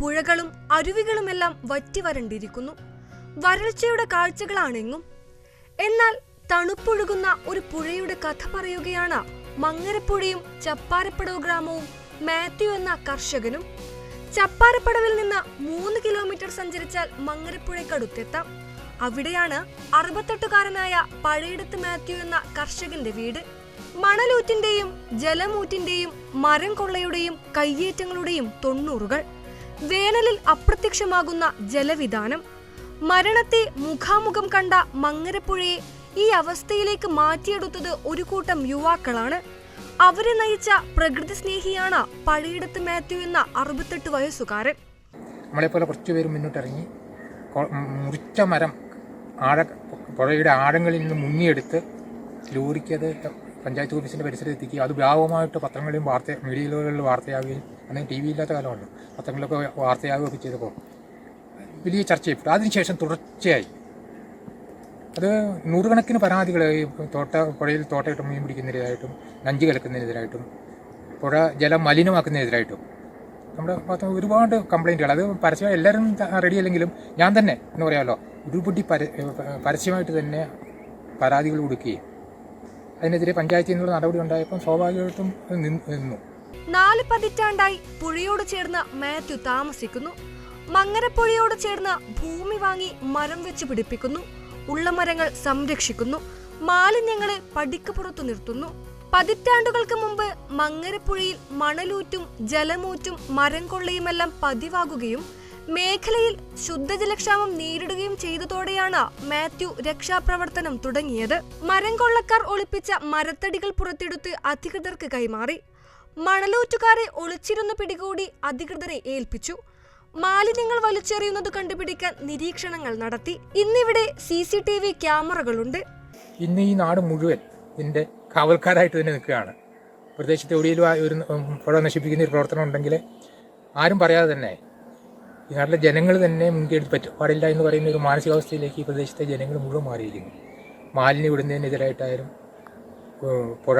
പുഴകളും അരുവികളുമെല്ലാം വറ്റി വരണ്ടിരിക്കുന്നു. വരൾച്ചയുടെ കാഴ്ചകളാണെങ്ങും. എന്നാൽ തണുപ്പൊഴുകുന്ന ഒരു പുഴയുടെ കഥ പറയുകയാണ് മങ്ങരപ്പുഴയും ചപ്പാരപ്പടവ് ഗ്രാമവും മാത്യു എന്ന കർഷകനും. ചപ്പാരപ്പടവിൽ നിന്ന് മൂന്ന് കിലോമീറ്റർ സഞ്ചരിച്ചാൽ മങ്ങരപ്പുഴയ്ക്കടുത്തെത്താം. അവിടെയാണ് അറുപത്തെട്ടുകാരനായ പഴയിടത്ത് മാത്യു എന്ന കർഷകന്റെ വീട്. മണലൂറ്റിന്റെയും ജലമൂറ്റിന്റെയും മരം കൊള്ളയുടെയും കയ്യേറ്റങ്ങളുടെയും തൊണ്ണൂറുകൾ. വേനലിൽ അപ്രത്യക്ഷമാകുന്ന ജലവിധാനം. മരണത്തെ മുഖാമുഖം കണ്ട മങ്ങരപ്പുഴയെ ഈ അവസ്ഥയിലേക്ക് മാറ്റിയെടുത്തത് ഒരു കൂട്ടം യുവാക്കളാണ്. അവരെ നയിച്ച പ്രകൃതി സ്നേഹിയാണ് പഴയിടത്ത് മാത്യു എന്ന അറുപത്തെട്ട് വയസ്സുകാരൻ. നമ്മളെപ്പോലെ കുറച്ച് പേര് മുന്നോട്ടിറങ്ങി. മുറിച്ച മരം ആഴ പുഴയുടെ ആഴങ്ങളിൽ നിന്ന് മുങ്ങിയെടുത്ത് ലോറിക്ക് അത് പഞ്ചായത്ത് ഓഫീസിന്റെ പരിസരത്ത് എത്തിക്കുക. അത് വ്യാപകമായിട്ട് പത്രങ്ങളിലും വാർത്ത മീഡിയകളിൽ വാർത്തയാവുകയും അല്ലെങ്കിൽ ടി വി ഇല്ലാത്ത കാലമുണ്ട് പത്രങ്ങളിലൊക്കെ വാർത്തയാവുകയൊക്കെ ചെയ്തപ്പോൾ വലിയ ചർച്ച ചെയ്യപ്പെട്ടു അതിനുശേഷം തുടർച്ചയായി. അത് നൂറുകണക്കിന് പരാതികൾ ഈ തോട്ട പുഴയിൽ തോട്ടയിട്ട് മീൻ പിടിക്കുന്നതിനെതിരായിട്ടും നഞ്ച് കലക്കുന്നതിനെതിരായിട്ടും പുഴ ജലം മലിനമാക്കുന്നതിനെതിരായിട്ടും നമ്മുടെ ഭാഗത്ത് ഒരുപാട് കംപ്ലൈന്റുകൾ അത് പരസ്യമായി എല്ലാവരും റെഡി അല്ലെങ്കിലും ഞാൻ തന്നെ എന്ന് പറയാമല്ലോ ഉരുപൊട്ടി പര പരസ്യമായിട്ട് തന്നെ പരാതികൾ കൊടുക്കുകയും അതിനെതിരെ പഞ്ചായത്തിൽ നിന്നുള്ള നടപടി ഉണ്ടായപ്പോൾ സ്വാഭാവികമായിട്ടും നിന്നു. നാല് പതിറ്റാണ്ടായി പുഴയോട് ചേർന്ന് മാത്യു താമസിക്കുന്നു. മങ്ങരപ്പുഴയോട് ചേർന്ന് ഭൂമി വാങ്ങി മരം വെച്ച് പിടിപ്പിക്കുന്നു. ഉള്ള മരങ്ങൾ സംരക്ഷിക്കുന്നു. മാലിന്യങ്ങളെ പടിക്ക് പുറത്തു നിർത്തുന്നു. പതിറ്റാണ്ടുകൾക്ക് മുമ്പ് മങ്ങരപ്പുഴയിൽ മണലൂറ്റും ജലമൂറ്റും മരം കൊള്ളയുമെല്ലാം പതിവാകുകയും മേഖലയിൽ ശുദ്ധജലക്ഷാമം നേരിടുകയും ചെയ്തതോടെയാണ് മാത്യു രക്ഷാപ്രവർത്തനം തുടങ്ങിയത്. മരം കൊള്ളക്കാർ ഒളിപ്പിച്ച മരത്തടികൾ പുറത്തെടുത്ത് അധികൃതർക്ക് കൈമാറി. മണലൂറ്റുകാരെ ഒളിച്ചിരുന്ന് പിടികൂടി അധികൃതരെ ഏൽപ്പിച്ചു. മാലിന്യങ്ങൾ വലിച്ചെറിയുന്നത് കണ്ടുപിടിക്കാൻ നിരീക്ഷണങ്ങൾ നടത്തി. ഇന്നിവിടെ സി സി ടി വി ക്യാമറകളുണ്ട്. ഇന്ന് ഈ നാട് മുഴുവൻ ഇതിന്റെ കാവൽക്കാരായിട്ട് തന്നെ നിൽക്കുകയാണ്. പ്രദേശത്ത് എവിടെയെങ്കിലും ഒരു പുഴ നശിപ്പിക്കുന്ന ഒരു പ്രവർത്തനം ഉണ്ടെങ്കിൽ ആരും പറയാതെ തന്നെ നാട്ടിലെ ജനങ്ങൾ തന്നെ മുൻകൈ എടുത്ത് പറ്റും പാടില്ല എന്ന് പറയുന്ന ഒരു മാനസികാവസ്ഥയിലേക്ക് ഈ പ്രദേശത്തെ ജനങ്ങൾ മുഴുവൻ മാറിയിരിക്കുന്നു. മാലിന്യം ഇടുന്നതിനെതിരായിട്ടായാലും പുഴ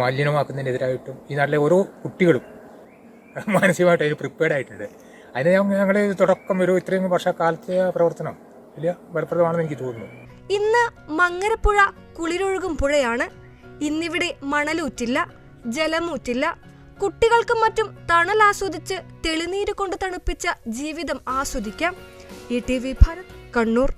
മാലിന്യമാക്കുന്നതിനെതിരായിട്ടും ഈ നാട്ടിലെ ഓരോ കുട്ടികളും മാനസികമായിട്ട് അതിന് പ്രിപ്പയർഡ് ആയിട്ടുണ്ട്. അതിന് ഞങ്ങൾ തുടക്കം ഒരു ഇത്രയും വർഷക്കാലത്തെ പ്രവർത്തനം വലിയ ഫലപ്രദമാണെന്ന് എനിക്ക് തോന്നുന്നു. ഇന്ന് മങ്ങരപ്പുഴ കുളിരൊഴുകും പുഴയാണ്. ഇന്നിവിടെ മണലൂറ്റില്ല ജലമൂറ്റില്ല കുട്ടികൾക്കും മറ്റും തണൽ ആസ്വദിച്ച് തെളിനീര് കൊണ്ട് തണുപ്പിച്ച ജീവിതം ആസ്വദിക്കാം. E T V Bharat Kannur.